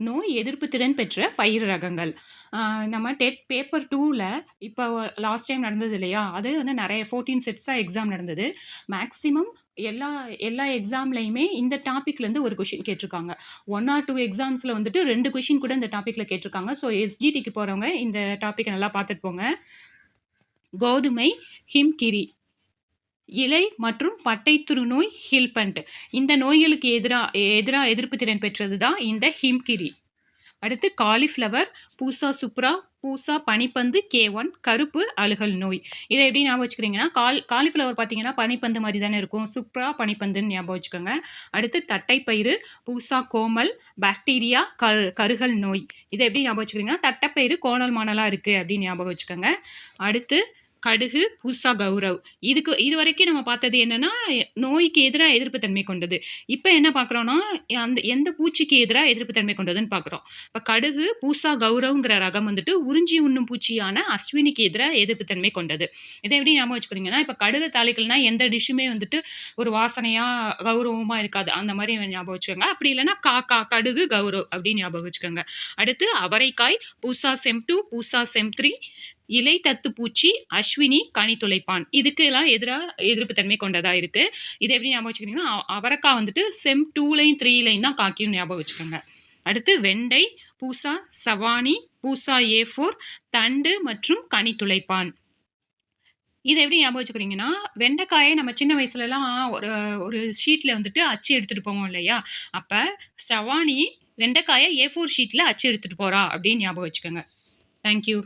நோய் எதிர்ப்பு திறன் பெற்ற பயிர் ரகங்கள். நம்ம டெட் பேப்பர் டூவில் இப்போ லாஸ்ட் டைம் நடந்தது இல்லையா? அது வந்து நிறைய ஃபோர்டீன் செட்ஸாக எக்ஸாம் நடந்தது. மேக்ஸிமம் எல்லா எல்லா எக்ஸாம்லையுமே இந்த டாப்பிக்லேருந்து ஒரு கொஷின் கேட்டிருக்காங்க. ஒன் ஆர் டூ எக்ஸாம்ஸில் வந்துட்டு ரெண்டு கொஷின் கூட இந்த டாப்பிக்கில் கேட்டிருக்காங்க. ஸோ எஸ்ஜிடிக்கு போகிறவங்க இந்த டாப்பிக்கை நல்லா பார்த்துட்டு போங்க. கோதுமை ஹிம்கிரி. இலை மற்றும் பட்டைத்துரு நோய் ஹில்பண்ட் இந்த நோய்களுக்கு எதிராக எதிராக எதிர்ப்பு திறன் பெற்றது தான் இந்த ஹிம்கிரி. அடுத்து காலிஃப்ளவர் பூசா சுப்ரா பூசா பனிப்பந்து கே ஒன் கருப்பு அழுகல் நோய். இதை எப்படி ஞாபகம் வச்சுக்கிறீங்கன்னா கால் காலிஃப்ளவர் பார்த்தீங்கன்னா பனிப்பந்து மாதிரி தானே இருக்கும். சுப்ரா பனிப்பந்துன்னு ஞாபகம் வச்சுக்கோங்க. அடுத்து தட்டைப்பயிறு பூசா கோமல் பாக்டீரியா கரு கருகல் நோய். இதை எப்படி ஞாபகம் வச்சுக்கிறீங்கன்னா தட்டைப்பயிறு கோணல் மானலாக இருக்குது அப்படின்னு ஞாபகம் வச்சுக்கோங்க. அடுத்து கடுகு பூசா கௌரவ். இதுக்கு இது வரைக்கும் நம்ம பார்த்தது என்னென்னா நோய்க்கு எதிராக எதிர்ப்பு தன்மை கொண்டது. இப்போ என்ன பார்க்குறோன்னா அந்த எந்த பூச்சிக்கு எதிராக எதிர்ப்பு தன்மை கொண்டதுன்னு பார்க்குறோம். இப்போ கடுகு பூசா கௌரவ்ங்கிற ரகம் வந்துட்டு உறிஞ்சி உண்ணும் பூச்சியான அஸ்வினிக்கு எதிராக எதிர்ப்பு தன்மை கொண்டது. இதை எப்படி ஞாபகம் வச்சுக்கிறீங்கன்னா இப்போ கடுகு தாளிக்கல்னா எந்த டிஷ்ஷுமே வந்துட்டு ஒரு வாசனையாக கௌரவமாக இருக்காது. அந்த மாதிரி ஞாபகம் வச்சுக்கோங்க. அப்படி இல்லைன்னா காக்கா கடுகு கௌரவ் அப்படின்னு ஞாபகம் வச்சுக்கோங்க. அடுத்து அவரைக்காய் பூசா செம் டூ பூசா செம் த்ரீ இலை தத்து பூச்சி அஸ்வினி கனி துளைப்பான். இதுக்கெல்லாம் எதிராக எதிர்ப்பு தன்மை கொண்டதாக இருக்குது இதை எப்படி ஞாபகம் வச்சுக்கிட்டிங்கன்னா அவரக்காய் வந்துட்டு செம் டூலையும் த்ரீலையும் தான் காக்கியும் ஞாபகம் வச்சுக்கோங்க. அடுத்து வெண்டை பூசா சவானி பூசா ஏ ஃபோர் தண்டு மற்றும் கனி துளைப்பான். இதை எப்படி ஞாபகம் வச்சுக்கிறீங்கன்னா வெண்டைக்காயை நம்ம சின்ன வயசுலலாம் ஒரு ஒரு ஷீட்டில் வந்துட்டு அச்சு எடுத்துகிட்டு போவோம் இல்லையா? அப்போ சவானி வெண்டைக்காயை ஏ ஃபோர் ஷீட்டில் அச்சு எடுத்துகிட்டு போகிறா அப்படின்னு ஞாபகம் வச்சுக்கோங்க. தேங்க்யூ